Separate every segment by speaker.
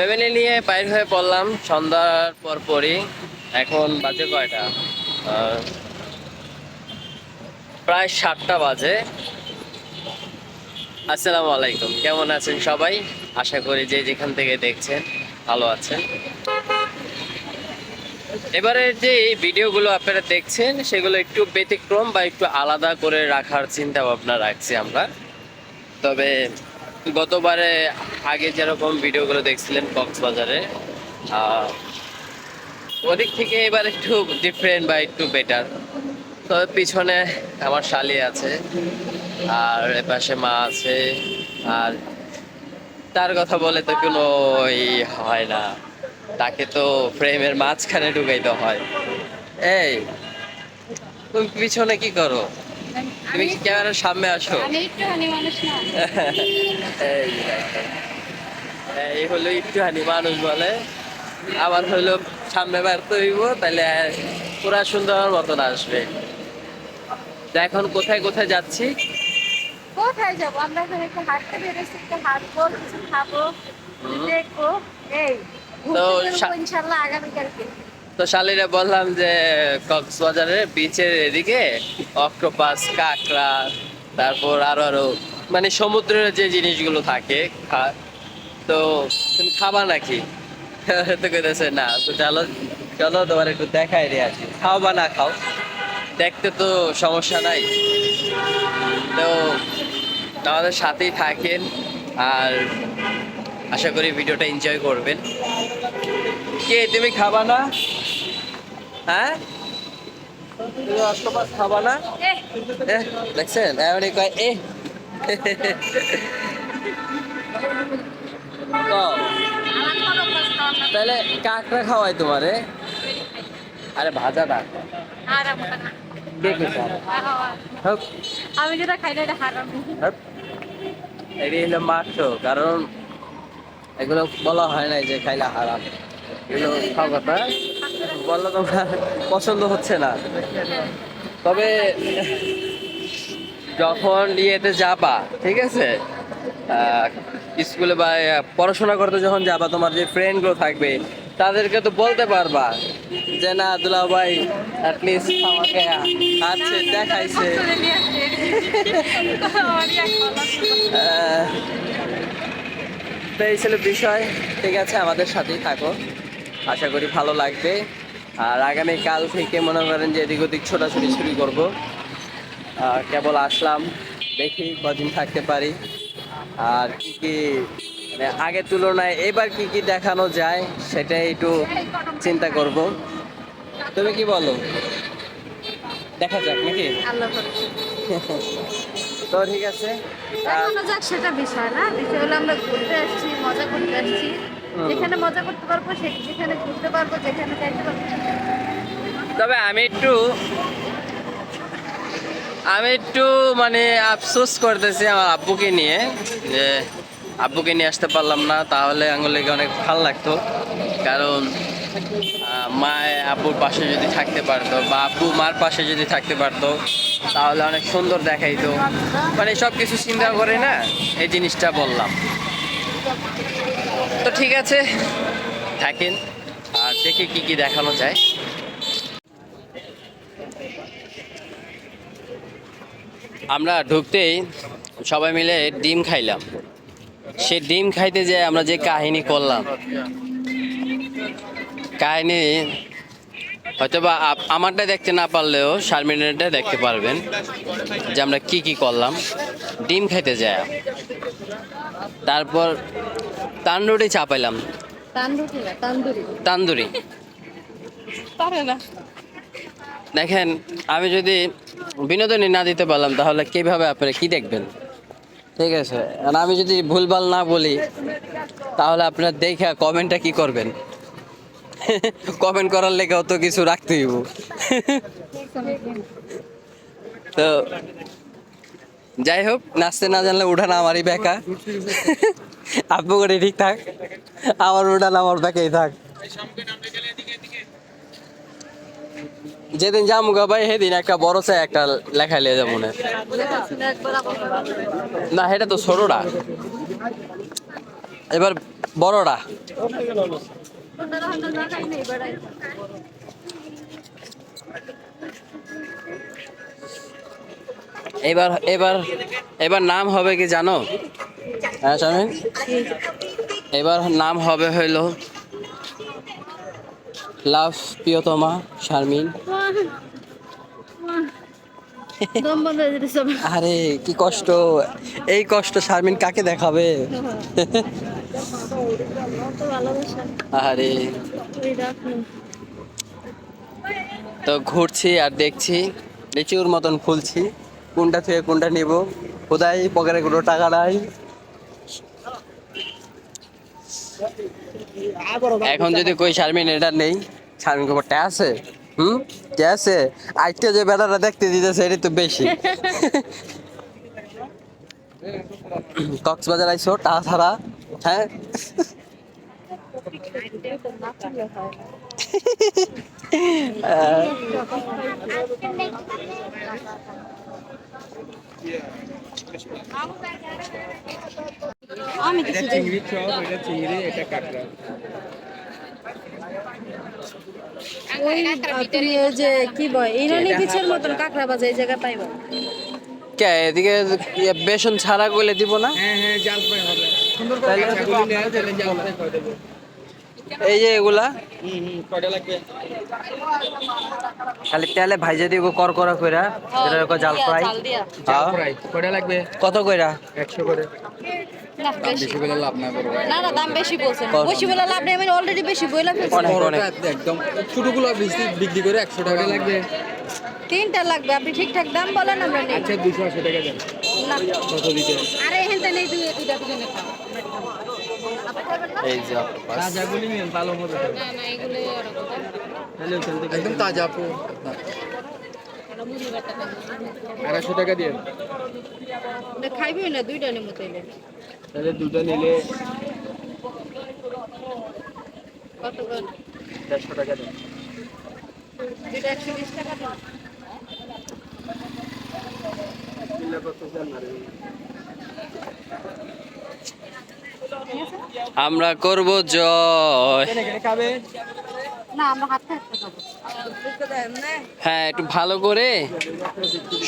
Speaker 1: Family নিয়ে বাইর হয়ে পড়লাম, সন্ধ্যার পর পরই। এখন বাজে কয়টা? প্রায় সাতটা বাজে। আসসালামু আলাইকুম, কেমন আছেন সবাই? আশা করি যে যেখান থেকে দেখছেন, ভালো আছেন। এবারে যে ভিডিওগুলো আপনারা দেখছেন, সেগুলো একটু ব্যতিক্রম বা একটু আলাদা করে রাখার চিন্তা ভাবনা রাখছি আমরা। তবে গতবারে আগে যেরকম ভিডিওগুলো দেখছিলেন কক্সবাজারে ওদিক থেকে এবার একটু ডিফারেন্ট বা একটু বেটার তবে পিছনে আমার শালি আছে, আর এপাশে মা আছে, আর তার কথা বলে তো কোনো হয় না। তাকে তো ফ্রেমের মাঝখানে ঢুকাইতে হয়। এই, তুমি পিছনে কি করো? তুমি ক্যামেরার সামনে আসো? এই হলো একটুখানি মানুষ বলে। আবার হইল সামনে বাড়তে হইব তাহলে পুরা সুন্দর মতন আসবে। তা এখন কোথায় কোথায় যাচ্ছি?
Speaker 2: কোথায় যাব? আমরা এখানে একটু হাঁটতে বেরোচ্ছি একটু হাঁটবো কিছু খাব দেখব। এই
Speaker 1: তো
Speaker 2: আগামীকালকে।
Speaker 1: তো শালিরে বললাম যে কক্সবাজারের বিচের এদিকে অক্টোপাস কাঁকড়া, তারপর আরও আরও মানে সমুদ্রের যে জিনিসগুলো থাকে তো তুমি খাবা নাকি? তো কইতেছে, না, তো চলো চলো তোমার একটু দেখাই দিয়ে আসি। খাও বা না খাও, দেখতে তো সমস্যা নাই। তো আমাদের সাথেই থাকেন আর আশা করি ভিডিওটা এনজয় করবেন। কে, তুমি খাবা না? হ্যাঁ? তুমি অক্টোপাস খাবা না? দেখছেন? এমনই কয় এ। তাহলে কাঁকড়া খাওয়াই তোমারে আরে ভাজা না। হোক,
Speaker 2: আমি যেটা খাই না এটা হারাম।
Speaker 1: হোক। এটি হলো মাংস কারণ এগুলো বলা হয় নাই যে খাইলে হারাম। এগুলো খাওয়া কথা। বলল তোমার পছন্দ হচ্ছে না। তবে যখন ইয়েতে যাবা, ঠিক আছে? স্কুলে বা পড়াশোনা করতে যখন যাবা, তোমার যে ফ্রেন্ডগুলো থাকবে, তাদেরকে তো বলতে পারবা যে, না দুলা ভাই অ্যাটলিস্ট আমাকে আছে, দেখাইছে। তো এই ছিল বিষয়। ঠিক আছে, আমাদের সাথেই থাকো। আশা করি ভালো লাগবে। আর আগামী কাল থেকে মনে করেন যে এদিক ওদিক ছোটাছুটি শুরু করব। কেবল আসলাম দেখি কদিন থাকতে পারি। আর কি কি মানে আগের তুলনায় এবার কি কি দেখানো যায় সেটাই একটু চিন্তা করব। তুমি কি বলো? দেখা যাক নাকি? তো ঠিক আছে।
Speaker 2: সেটা বিষয় না। বিষয় হলো আমরা ঘুরতে আসছি মজা করতে আসছি। যেখানে মজা করতে পারব সে- যেখানে ঘুরতে পারব যেখানে যাইতে পারব।
Speaker 1: তবে আমি একটু আমি একটু মানে আফসোস করতেছি আমার আব্বুকে নিয়ে যে আব্বুকে নিয়ে আসতে পারলাম না তাহলে আঙুলিকে অনেক ভালো লাগতো। কারণ মা আব্বুর পাশে যদি থাকতে পারতো বা আব্বু মার পাশে যদি থাকতে পারতো তাহলে অনেক সুন্দর দেখাইতো। মানে সব কিছু চিন্তা করে না এই জিনিসটা বললাম। তো ঠিক আছে। থাকেন। আর দেখি কি কি দেখানো যায়। আমরা ঢুকতেই সবাই মিলে ডিম খাইলাম। সে ডিম খাইতে যে আমরা যে কাহিনী করলাম। কাহিনী হয়তো বা আমারটা দেখতে না পারলেও শারমিনেরটা দেখতে পারবেন যে আমরা কি কি করলাম। ডিম খাইতে যায় তারপর তান্দুরি চাপাইলাম
Speaker 2: তান্দুরি না তান্দুরি।
Speaker 1: তান্দুরি।
Speaker 2: পারে না।
Speaker 1: দেখেন আমি যদি বিনোদনী না দিতে পারলাম তাহলে কীভাবে আপনারা কি দেখবেন? ঠিক আছে আর আমি যদি ভুলভাল না বলি তাহলে আপনার দেখে কমেন্টটা কি করবেন? কমেন্ট করার লেগে অত কিছু রাখতে হইব। তো যাই হোক, নাচতে না জানলে উঠান আমারই বেকা। আপু করে ঠিক থাক, আমার উঠান আমার বেকাই থাক। যেদিন যাব গা ভাই, সেদিন একটা বড় চাই একটা লেখা লিয়ে যাব না এটা তো ছোটটা এবার বড়টা এবার এবার এবার নাম হবে কি জানো? হ্যাঁ শামিন এবার নাম হবে হইল লাভ প্রিয়তমা শারমিন। আরে, কি কষ্ট। এই কষ্ট শারমিন কাকে দেখাবে? আরে। তো ঘুরছি আর দেখছি, লিচুর মতন ফুলছি। কোনটা থেকে কোনটা নিব? কোথায় পকেটে কোনো টাকা নাই? এখন যদি কই শারমিন, এটা নেই। শারমিন ট্যা আছে? হুম? ট্যা আছে? আজকে যে বেড়াটা দেখতে দিতেছে এটা তো বেশি। কক্সবাজার আইসো টা ছাড়া হ্যাঁ
Speaker 2: আমি কিছু
Speaker 3: চিংড়ি চপ এটা চিংড়ি এটা কাঁকড়া।
Speaker 2: ওই তুমি ওই যে কি বয় ইরানি পিছের মতন কাঁকড়া বাজে এই পাইবা?
Speaker 1: কে এদিকে ইয়ে বেসন ছাড়া গলে দিব না?
Speaker 3: হ্যাঁ হ্যাঁ জাল ফ্রাই হবে। সুন্দর করে
Speaker 1: তাহলে-
Speaker 3: কাঁকড়াগুলি নেওয়া তাহলে জাল ফ্রাই করে দেবো।
Speaker 1: এই যে এগুলা?
Speaker 3: হুম হুম কয়টা লাগবে
Speaker 1: খালি তেলে ভাইজে দিব করকরা কইরা যেটা কয় জাল ফ্রাই?
Speaker 2: জাল দিয়া।
Speaker 3: জাল
Speaker 1: হ্যাঁ।
Speaker 3: ফ্রাই কয়টা লাগবে?
Speaker 1: কত কইরা?
Speaker 3: একশো করে।
Speaker 2: না
Speaker 3: করে না
Speaker 2: দাম বেশি বলছেন বেশি বলে লাভ নেই আমি অলরেডি বেশি বইলা ফেলছি।
Speaker 3: বড়টা একদম ছোটগুলো বেশি বিক্রি করে একশো টাকা লাগবে।
Speaker 2: তিনটা লাগবে আপনি ঠিকঠাক দাম বলেন আমরা
Speaker 3: আচ্ছা দুশো আশি টাকা দেন।
Speaker 2: না।
Speaker 3: কত দিতে?
Speaker 2: আরে এখানটা নেই দুই দুইটা দুজনে খাও।
Speaker 1: এই যে।
Speaker 3: তাজাগুলি নিন ভালো মতো
Speaker 2: না না এগুলো ওরকম।
Speaker 3: একদম তাজা আপু। আড়াইশো টাকা দিয়ে।
Speaker 2: খাইবি না দুইটা নেব তাইলে।
Speaker 3: তাহলে দুটো নিলে
Speaker 2: কত
Speaker 3: দেড়শো টাকা দেন
Speaker 2: দুইটা একশো বিশ টাকা দাও
Speaker 1: আমরা করব জয়।
Speaker 3: খাবে?
Speaker 2: না আমরা হাতে হাতে খাব।
Speaker 1: হ্যাঁ একটু ভালো করে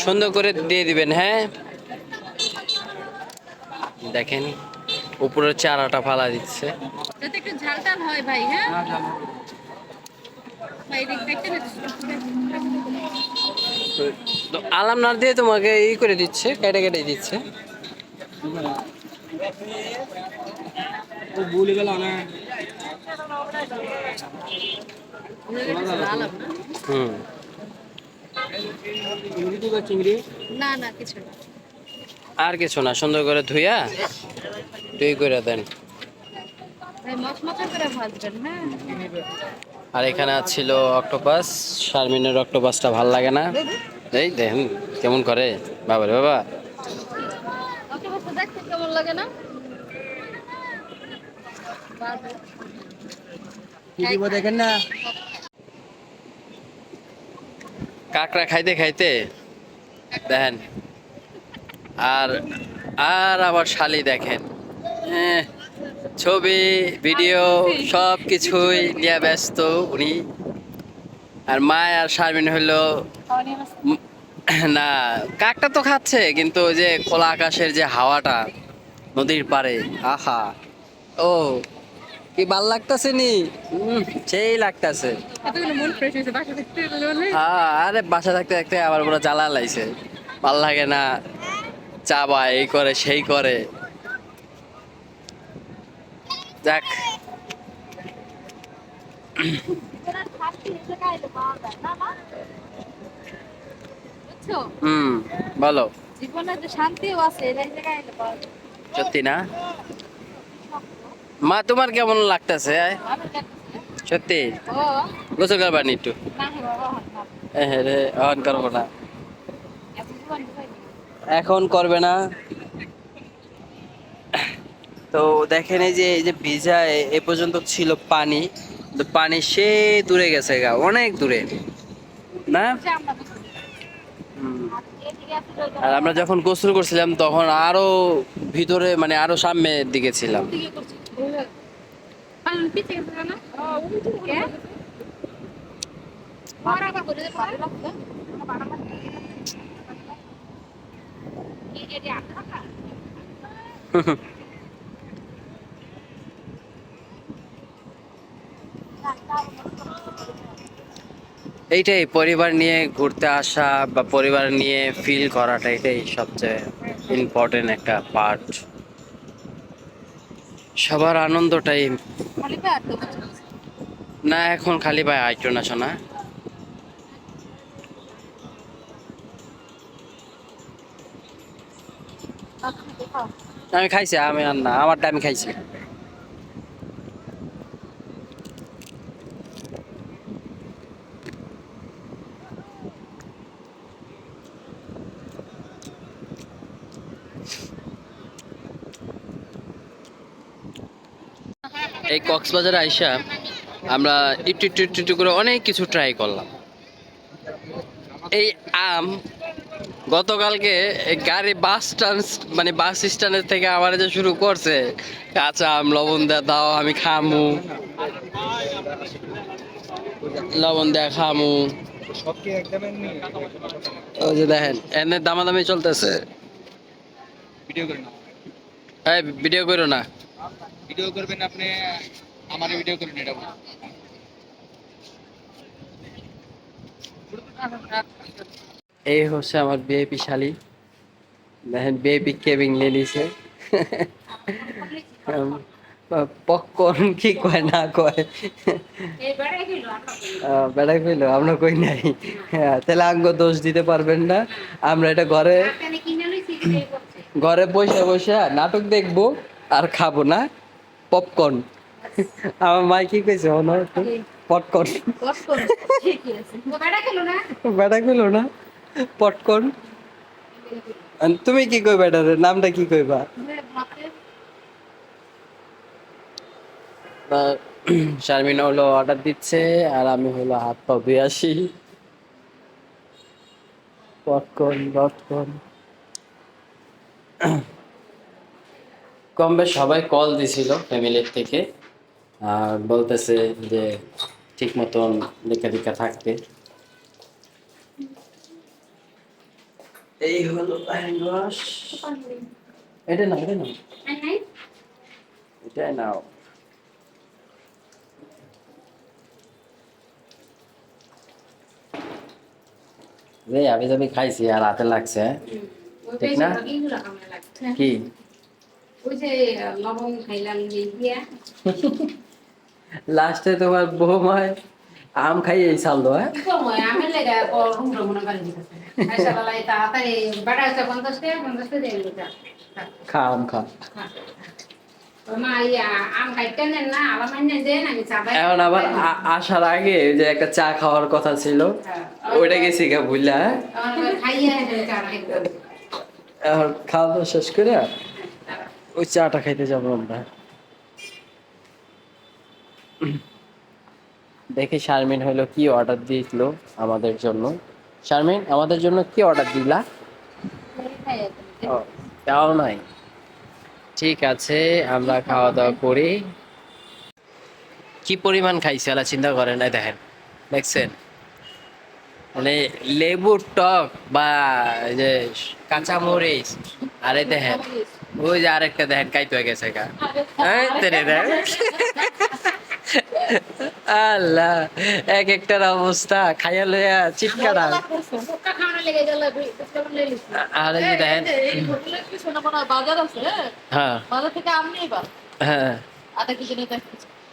Speaker 1: সুন্দর করে দিয়ে দিবেন হ্যাঁ? দেখেন উপরের চারাটা ফালা দিচ্ছে।
Speaker 2: হয় ভাই হ্যাঁ?
Speaker 1: আলাম না দিয়ে তোমাকে ই করে দিচ্ছে কেটে কেটে দিচ্ছে।
Speaker 3: না
Speaker 2: কিছু না
Speaker 1: আর কিছু না, সুন্দর করে ধুইয়া দুই করে দেন। আর এখানে ছিল অক্টোপাস, শারমিনের অক্টোপাসটা ভালো লাগে না। এই দেখেন, কেমন করে। বাবা রে বাবা
Speaker 2: ওকে বসে দেখতে কেমন লাগে না?
Speaker 3: কি দেখেন না?
Speaker 1: কাঁকড়া খাইতে খাইতে দেখেন। আর আর আবার শালি দেখেন। এহ, ছবি ভিডিও সব কিছুই নিয়ে ব্যস্ত উনি। আর মা আর শারমিন হইল না কাকটা তো খাচ্ছে কিন্তু ওই যে খোলা আকাশের যে হাওয়াটা নদীর পাড়ে আহা। ও কি ভালো লাগতাছে নি? সেই লাগতাছে। আরে বাসা থাকতে থাকতে আবার পুরো জ্বালা লাইছে ভালো লাগে না। চা বা এই করে সেই করে। যাক। হুম বলো।
Speaker 2: জীবনে যে শান্তিও আছে এই জায়গায় পাওয়া যায়।
Speaker 1: সত্যি না মা, তোমার কেমন লাগতেছে সত্যি গোসল একটু
Speaker 2: না হে বাবা হন না।
Speaker 1: এ রে করব না। এখন করবে না তো দেখেন এই যে এই যে ভিজা, এ- পর্যন্ত ছিল পানি পানি সে দূরে গেছে গা, অনেক দূরে না।
Speaker 2: আর
Speaker 1: আমরা যখন গোসল করছিলাম তখন আরও ভিতরে মানে আরও সামনের দিকে ছিলাম
Speaker 2: দিকে করছি।
Speaker 1: এইটাই পরিবার নিয়ে ঘুরতে আসা বা পরিবার নিয়ে ফিল করাটা এটাই সবচেয়ে ইম্পর্টেন্ট একটা পার্ট সবার আনন্দটাই না। এখন খালি ভাই আইটো না শোনা আমি খাইছি আমি আর না আমারটা আমি খাইছি। এই কক্সবাজারে আইসা আমরা একটু একটু একটু একটু করে অনেক কিছু ট্রাই করলাম। এই আম গতকালকে গাড়ি বাস স্ট্যান্ড মানে বাস স্ট্যান্ডের থেকে আমার যে শুরু করছে কাঁচা আম লবণ দেয়া দাও আমি খামু। লবণ দেয়া খামু। ওই যে দেখেন এনে দামাদামি চলতেছে।
Speaker 3: ভিডিও করেন
Speaker 1: এই ভিডিও করো না।
Speaker 3: ভিডিও করবেন আপনি আমার ভিডিও করেন এটা বলুন।
Speaker 1: এই হচ্ছে আমার বিএপি শালি দেখেন বিএপি কেবিং নিয়ে নিছে পপকর্ন কি কয় না কয়? আহ, কইলো আমরা কই নাই হ্যাঁ, তাহলে আঙ্গ দোষ দিতে পারবেন না আমরা এটা ঘরে। ঘরে বসে বসে নাটক দেখব আর খাব না পপকর্ন। আমার মাই কি কইছে পপকর্ন
Speaker 2: Popcorn. ঠিকই আছে। না?
Speaker 1: কইলো না। পপকর্ন তুমি কি কইবা এটার নামটা কি কইবা? শারমিন হলো অর্ডার দিচ্ছে আর আমি হলো হাত পা ধুয়ে আসি। পপকর্ন পপকর্ন কম বেশ সবাই কল দিছিল ফ্যামিলির থেকে। আর বলতেছে যে ঠিক মতন লেখা লেখা থাকতে। এই হলো এটা না এটা না এটাই নাও। রে আমি আমি খাইছি আর হাতে লাগছে হ্যাঁ? ঠিক না? কি?
Speaker 2: ওই যে লবণ খাইলাম দিয়া।
Speaker 1: লাস্টে তোমার বৌমায় আম খাই এই সাল হ্যাঁ?
Speaker 2: লেগে মনে তাড়াতাড়ি হচ্ছে পঞ্চাশ টাকা পঞ্চাশ টাকা
Speaker 1: খা আম খা। এখন আবার আসার আগে যে একটা চা খাওয়ার কথা ছিল ওইটা গেছি গা বুঝলা হ্যাঁ?
Speaker 2: খাইয়া
Speaker 1: এখন খাওয়া দাওয়া শেষ করে ওই চাটা খাইতে যাব আমরা। দেখি শারমিন হলো কি অর্ডার দিয়েছিল আমাদের জন্য। শারমিন, আমাদের জন্য কি অর্ডার দিলা? তাও নাই। ঠিক আছে, আমরা খাওয়া দাওয়া করি। কি পরিমাণ খাইছে আলা চিন্তা করেন না, দেখেন। দেখছেন? মানে লেবুর টক বা যে কাঁচা মরিচ আরে দেখেন। ওই যে আরেকটা দেখেন কাইতে হয়ে গেছে গা। এই আল্লাহ এক একটার অবস্থা খাইয়া লইয়া চিৎকারা। আরে যে দেখেন
Speaker 2: হ্যাঁ?
Speaker 1: হ্যাঁ।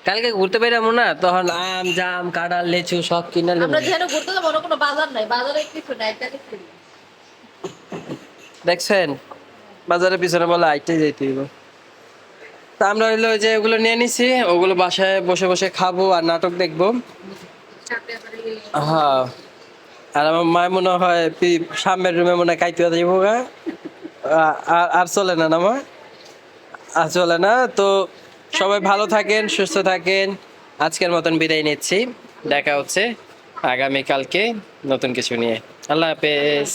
Speaker 1: কালকে ঘুরতে বেরামো না তখন আম জাম কাঁঠাল লেচু সব কিনে
Speaker 2: আমরা যেখানে ঘুরতে যাব কোনো বাজার নাই। বাজারে কিছু নেই।
Speaker 1: দেখছেন? বাজারের পিছনে বলে আইতে যেতে হইব। তা আমরা হইল যে ওগুলো নিয়ে নিছি, ওগুলো বাসায় বসে বসে খাব আর নাটক দেখব। হ্যাঁ। আর আমার মায় মনে হয় সামনের রুমে মনে হয় কাইতে যাইব আর- চলে না মা? আর চলে না। তো সবাই ভালো থাকেন, সুস্থ থাকেন। আজকের মতন বিদায় নিচ্ছি। দেখা হচ্ছে আগামীকালকে নতুন কিছু নিয়ে। আল্লাহ হাফেজ।